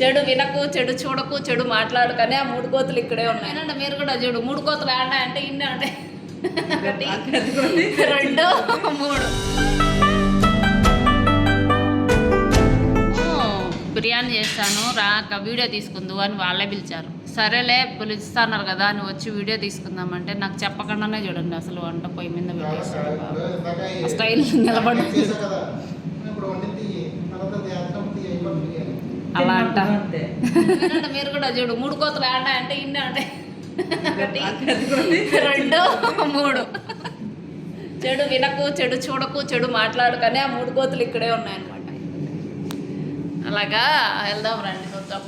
చెడు వినకు చెడు చూడకు చెడు మాట్లాడు కానీ ఆ మూడు కోతులు ఇక్కడే ఉన్నాయి. అంటే మీరు కూడా చూడు మూడు కోతులు ఆడా అంటే ఇన్ని ఉంటాయి ఒకటి రెండు మూడు. బిర్యానీ చేస్తాను రాక వీడియో తీసుకుందు అని వాళ్ళే పిలిచారు. సరేలే పిలుస్తున్నారు కదా అని వచ్చి వీడియో తీసుకుందామంటే నాకు చెప్పకుండానే చూడండి అసలు వంట పొయ్యి మీద. ఆ స్టైల్ నిలబడి అలా అంట. మీరు కూడా చూడు మూడు కోతలు ఆడా అంటే ఇన్ని ఉంటాయి రెండు మూడు. చెడు వినకు చెడు చూడకు చెడు మాట్లాడు కానీ ఆ మూడు కోతులు ఇక్కడే ఉన్నాయన్నమాట. అలాగా వెళ్దాం రండి చూద్దాం.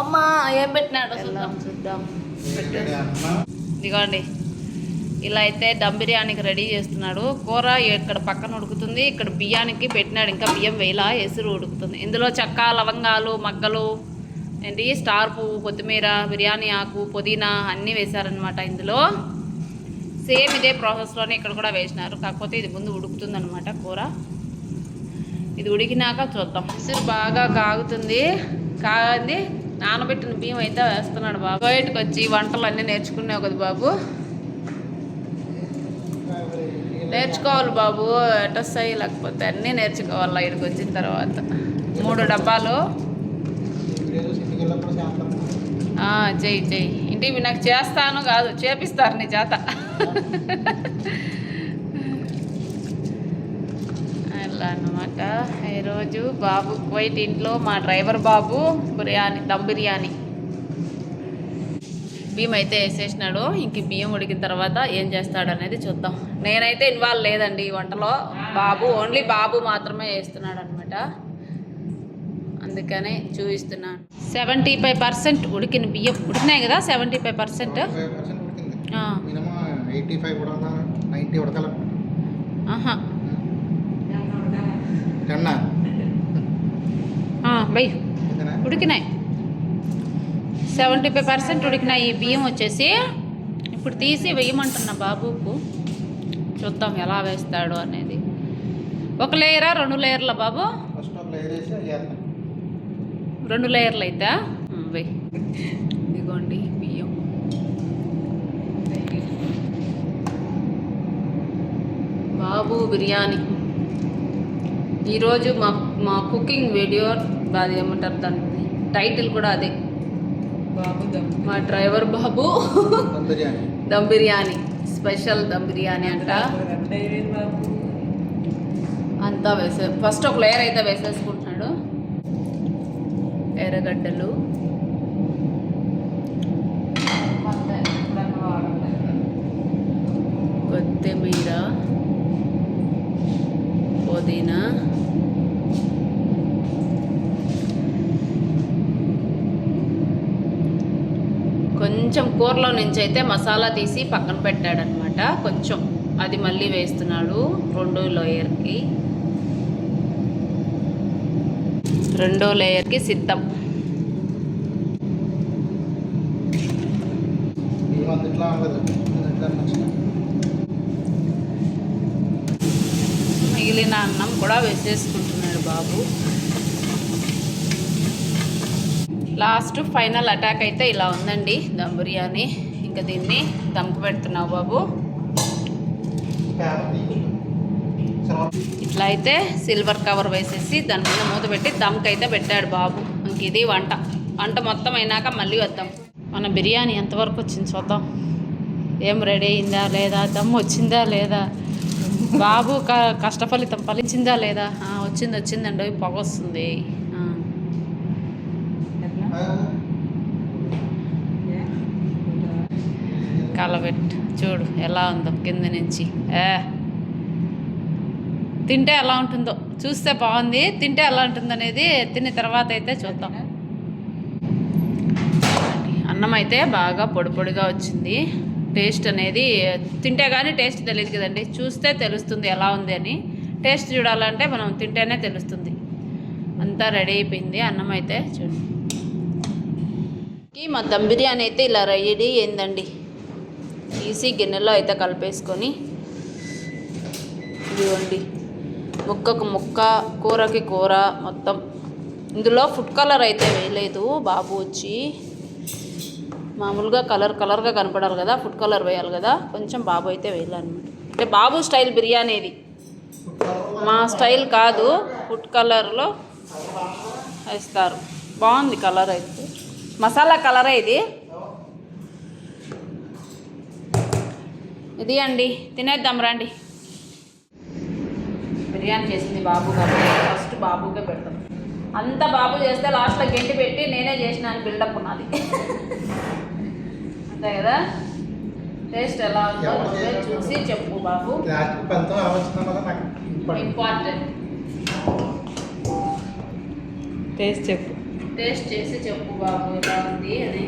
అమ్మా ఏం పెట్టినాడు చూద్దాం. చూద్దాం. ఇదిగోండి. ఇలా అయితే దమ్ బిర్యానీకి రెడీ చేస్తున్నాడు. కూర ఇక్కడ పక్కన ఉడుకుతుంది. ఇక్కడ బియ్యానికి పెట్టినాడు. ఇంకా బియ్యం వేలా ఎసురు ఉడుకుతుంది. ఇందులో చెక్క లవంగాలు మగ్గలు ఏంటి స్టార్ పువ్వు కొత్తిమీర బిర్యానీ ఆకు పుదీనా అన్నీ వేశారనమాట ఇందులో. సేమ్ ఇదే ప్రాసెస్లోనే ఇక్కడ కూడా వేసినారు. కాకపోతే ఇది ముందు ఉడుకుతుంది అనమాట కూర. ఇది ఉడికినాక చూద్దాం. ఎసురు బాగా కాగుతుంది. కాగింది నానబెట్టిన బియ్యం అయితే వేస్తున్నాడు బాబు. బయటకు వచ్చి వంటలు అన్నీ నేర్చుకున్నావు కదా బాబు. నేర్చుకోవాలి బాబు ఎటొస్తాయి లేకపోతే అన్నీ నేర్చుకోవాలి ఇక్కడికి వచ్చిన తర్వాత. మూడు డబ్బాలు. చెయ్యి చెయ్యి. ఇంటికి నాకు చేస్తాను కాదు చేపిస్తారు నీ చేత. అలా అన్నమాట. ఈరోజు బాబు కువైట్ ఇంట్లో మా డ్రైవర్ బాబు బిర్యానీ దమ్ బిర్యానీ. బియ్యం అయితే వేసేసినాడు ఇంక బియ్యం ఉడికిన తర్వాత ఏం చేస్తాడు అనేది చూద్దాం. నేనైతే ఇన్వాల్వ్ లేదండి ఈ వంటలో. బాబు ఓన్లీ బాబు మాత్రమే వేస్తున్నాడు అనమాట అందుకనే చూపిస్తున్నాను. సెవెంటీ ఫైవ్ పర్సెంట్ ఉడికిన బియ్యం ఉడికినాయి కదా సెవెంటీ ఫైవ్ పర్సెంట్ బై. ఉడికినాయి. సెవెంటీ ఫైవ్ పర్సెంట్ ఉడికినాయి ఈ బియ్యం వచ్చేసి ఇప్పుడు తీసి వేయమంటున్నా బాబుకు. చూద్దాం ఎలా వేస్తాడు అనేది. ఒక లేయరా రెండు లేయర్ల బాబు? రెండు లేయర్లు అయితే వెయ్యి ఇదిగోండి బియ్యం. బాబు బిర్యానీ. ఈరోజు మా మా కుకింగ్ వీడియో అది ఏమంటారు దాన్ని టైటిల్ కూడా అదే. మా డ్రైవర్ బాబు. దమ్ బిర్యానీ. దమ్ బిర్యానీ. స్పెషల్ దమ్ బిర్యానీ అంట. అంతా వేసే ఫస్ట్ ఒక లేయర్ అయితే వేసేసుకుంటున్నాడు. ఎర్రగడ్డలు. కొత్తిమీర. పుదీనా. కొంచెం కూరలో నుంచి అయితే మసాలా తీసి పక్కన పెట్టాడనమాట. కొంచెం అది మళ్ళీ వేస్తున్నాడు రెండో లేయర్కి. రెండో లేయర్కి సిద్ధం. మిగిలిన అన్నం కూడా వేసేసుకుంటున్నాడు బాబు. లాస్ట్ ఫైనల్ అటాక్ అయితే ఇలా ఉందండి. దమ్ బిర్యానీ. ఇంకా దీన్ని దమ్కు పెడుతున్నావు బాబు. ఇట్లా అయితే సిల్వర్ కవర్ వేసేసి దాని మీద మూత పెట్టి దమ్కి అయితే పెట్టాడు బాబు. ఇంక ఇది వంట. వంట మొత్తం అయినాక మళ్ళీ వద్దాం. మన బిర్యానీ ఎంతవరకు వచ్చింది చూద్దాం. ఏం రెడీ అయిందా లేదా? దమ్ వచ్చిందా లేదా? బాబు క కష్టఫలితం ఫలించిందా లేదా? వచ్చింది వచ్చిందండి. పొగ వస్తుంది. కలబెట్టు చూడు ఎలా ఉందో కింద నుంచి. ఏ. తింటే ఎలా ఉంటుందో చూస్తే బాగుంది తింటే ఎలా ఉంటుంది అనేది తిన్న తర్వాత అయితే చూద్దాం. అన్నం అయితే బాగా పొడి పొడిగా వచ్చింది. టేస్ట్ అనేది తింటే కానీ టేస్ట్ తెలియదు కదండి చూస్తే తెలుస్తుంది ఎలా ఉంది అని. టేస్ట్ చూడాలంటే మనం తింటేనే తెలుస్తుంది. అంతా రెడీ అయిపోయింది అన్నం అయితే చూడండి మా దమ్ బిర్యానీ అయితే ఇలా రెడీ అయిందండి. తీసి గిన్నెలో అయితే కలిపేసుకొని ఇదిగోండి. ముక్కకు ముక్క కూరకి కూర మొత్తం. ఇందులో ఫుడ్ కలర్ అయితే వేయలేదు బాబు వచ్చి. మామూలుగా కలర్ కలర్గా కనపడాలి కదా ఫుడ్ కలర్ వేయాలి కదా. కొంచెం బాబు అయితే వేయాలన్నమాట. అంటే బాబు స్టైల్ బిర్యానీ ఇది మా స్టైల్ కాదు ఫుడ్ కలర్లో వేస్తారు. బాగుంది కలర్ అయితే. మసాలా కలరే ఇది? ఇది అండి. తినేద్దాం రండి. బిర్యానీ చేసింది బాబు కాబట్టి ఫస్ట్ బాబుకే పెడతాం. అంత బాబు చేస్తే లాస్ట్లో గెంటి పెట్టి నేనే చేసిన అని బిల్డప్ ఉన్నది అంతే కదా? టేస్ట్ ఎలా ఉందో నువ్వే చూసి చెప్పు బాబు. ఇంపార్టెంట్. టేస్ట్ చెప్పు. టేస్ట్ చేసి చెప్పు బాబు ఎలా ఉంది అని.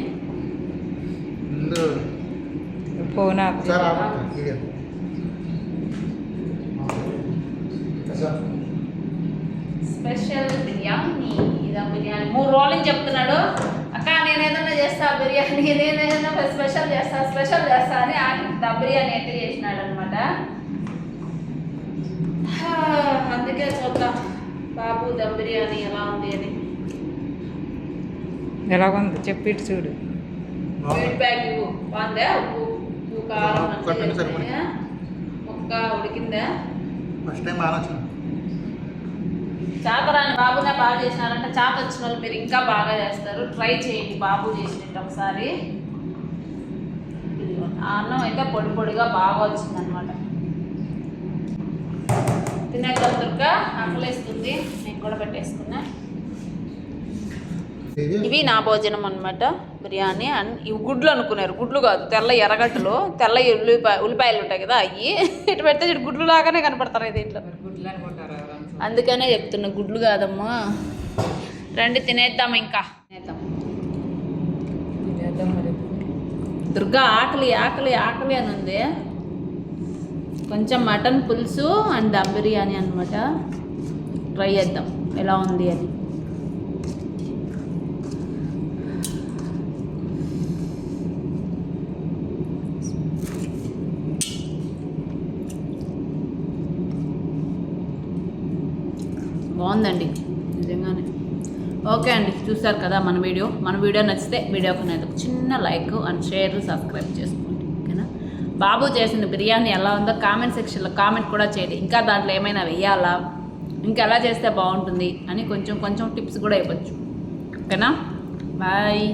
సార్ స్పెషల్ బిర్యానీ ఇదా బిర్యానీ. మూడు రోజులు చెప్తున్నాడు? అక్క నేను ఏదైనా చేస్తా బిర్యానీ నేను ఏదైనా స్పెషల్ చేస్తా స్పెషల్ చేస్తా అని దమ్ బిర్యానీ అయితే చేసినాడు అనమాట అందుకే చూద్దాం. బాబు దమ్ బిర్యానీ ఎలా ఉంది అని. ఎలాగుంది? చెప్పి ఇటు చూడు. ఫస్ట్ టైం బాగా వచ్చింది. చేతరాని బాబునే బాగా చేసినారంటే. చేత వచ్చిన వాళ్ళు మీరు ఇంకా బాగా చేస్తారు. ట్రై చేయండి బాబు చేసినట్టు ఒకసారి. ఆ అన్నం అయితే పొడి పొడిగా బాగా వచ్చిందనమాట తినేద్దాం దుర్గా. ఆకలేస్తుంది. నేను కూడా పెట్టేసుకున్నా. ఇవి నా భోజనం అనమాట బిర్యానీ అండ్ ఇవి గుడ్లు అనుకున్నారు. గుడ్లు కాదు తెల్ల ఎర్రగడ్డలు తెల్ల ఉల్లిపాయ ఉల్లిపాయలు ఉంటాయి కదా అవి ఇటు పెడితే ఇటు గుడ్లు లాగానే కనపడతారు దీంట్లో అందుకనే చెప్తున్నా గుడ్లు కాదమ్మా. రండి తినేద్దాం ఇంకా. తినేద్దాం. మరి. దుర్గా ఆకలి ఆకలి ఆకలి అని ఉంది. కొంచెం మటన్ పులుసు అండ్ దమ్ బిర్యానీ అనమాట ట్రై చేద్దాం ఎలా ఉంది అని. బాగుందండి. నిజంగానే. ఓకే అండి చూసారు కదా మన వీడియో. మన వీడియో నచ్చితే వీడియోకి నేను ఒక చిన్న లైక్ అండ్ షేర్ సబ్స్క్రైబ్ చేసుకోండి. ఓకేనా? బాబు చేసిన బిర్యానీ ఎలా ఉందో కామెంట్ సెక్షన్లో కామెంట్ కూడా చేయండి. ఇంకా దాంట్లో ఏమైనా వెయ్యాలా ఇంకా ఎలా చేస్తే బాగుంటుంది? అని కొంచెం కొంచెం టిప్స్ కూడా ఇవ్వచ్చు. ఓకేనా? బాయ్.